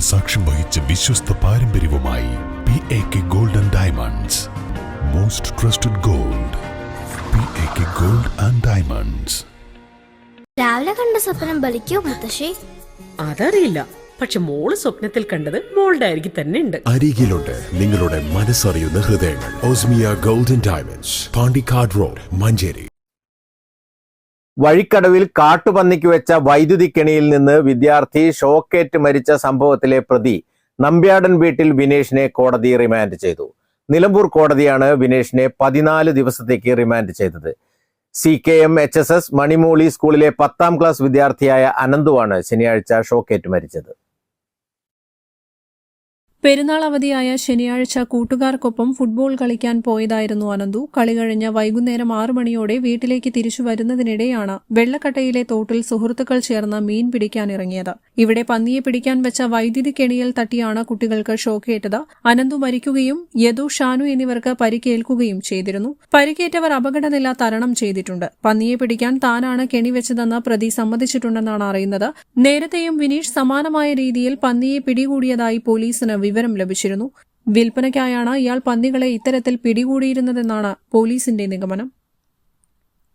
സാക്ഷ്യം വഹിച്ച വിശ്വസ്ത പാരമ്പര്യവുമായി P A K gold and diamonds most trusted gold P A K gold and diamonds രാവിലെ കണ്ട സ്വപ്നം ബലിക്കോ മുത്തശ്ശി? അതറിയില്ല. പക്ഷെ മോൾ സ്വപ്നത്തിൽ കണ്ടത് മോളുടെ അരികിൽ തന്നെ ഉണ്ട്. അരികിലുണ്ട് നിങ്ങളുടെ മനസ്സറിയുന്ന ഹൃദയങ്ങൾ. Osmia golden diamonds Pandikkad road Manjeri വഴിക്കടവിൽ കാട്ടുപന്നിക്ക് വെച്ച വൈദ്യുതി കെണിയിൽ നിന്ന് വിദ്യാർത്ഥി ഷോക്കേറ്റ് മരിച്ച സംഭവത്തിലെ പ്രതി നമ്പ്യാടൻ വീട്ടിൽ വിനേഷിനെ കോടതി റിമാൻഡ് ചെയ്തു. നിലമ്പൂർ കോടതിയാണ് വിനേഷിനെ പതിനാല് ദിവസത്തേക്ക് റിമാൻഡ് ചെയ്തത്. C K M H S S Manimooli സ്കൂളിലെ പത്താം ക്ലാസ് വിദ്യാർത്ഥിയായ അനന്തുവാണ് ശനിയാഴ്ച ഷോക്കേറ്റ് മരിച്ചത്. പെരുന്നാൾ അവധിയായ ശനിയാഴ്ച കൂട്ടുകാർക്കൊപ്പം ഫുട്ബോൾ കളിക്കാൻ പോയതായിരുന്നു അനന്തു. കളി കഴിഞ്ഞ വൈകുന്നേരം ആറു മണിയോടെ വീട്ടിലേക്ക് തിരിച്ചു വരുന്നതിനിടെയാണ് വെള്ളക്കട്ടയിലെ തോട്ടിൽ സുഹൃത്തുക്കൾ ചേർന്ന് മീൻ പിടിക്കാനിറങ്ങിയത്. ഇവിടെ പന്നിയെ പിടിക്കാൻ വെച്ച വൈദ്യുതി കെണിയിൽ തട്ടിയാണ് കുട്ടികൾക്ക് ഷോക്കേറ്റത്. അനന്തു മരിക്കുകയും യദു ഷാനു എന്നിവർക്ക് പരിക്കേൽക്കുകയും ചെയ്തിരുന്നു. പരിക്കേറ്റവർ അപകടനില തരണം ചെയ്തിട്ടുണ്ട്. പന്നിയെ പിടിക്കാൻ താനാണ് കെണി വെച്ചതെന്ന് പ്രതി സമ്മതിച്ചിട്ടുണ്ടെന്നാണ് അറിയുന്നത്. നേരത്തെയും വിനീഷ് സമാനമായ രീതിയിൽ പന്നിയെ പിടികൂടിയതായി പോലീസിന് വിവരം ലഭിച്ചിരുന്നു. വിൽപ്പനയ്ക്കായാണ് ഇയാൾ പന്നികളെ ഇത്തരത്തിൽ പിടികൂടിയിരുന്നതെന്നാണ് പോലീസിന്റെ നിഗമനം.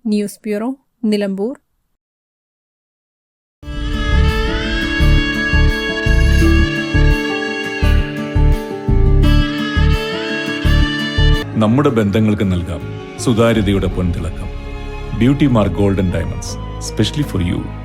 News bureau Nilambur. നമ്മുടെ ബന്ധങ്ങൾക്ക് നൽകാം. സുതാര്യതയുടെ പൊൻതിളക്കം. Beauty mark golden diamonds specially for you.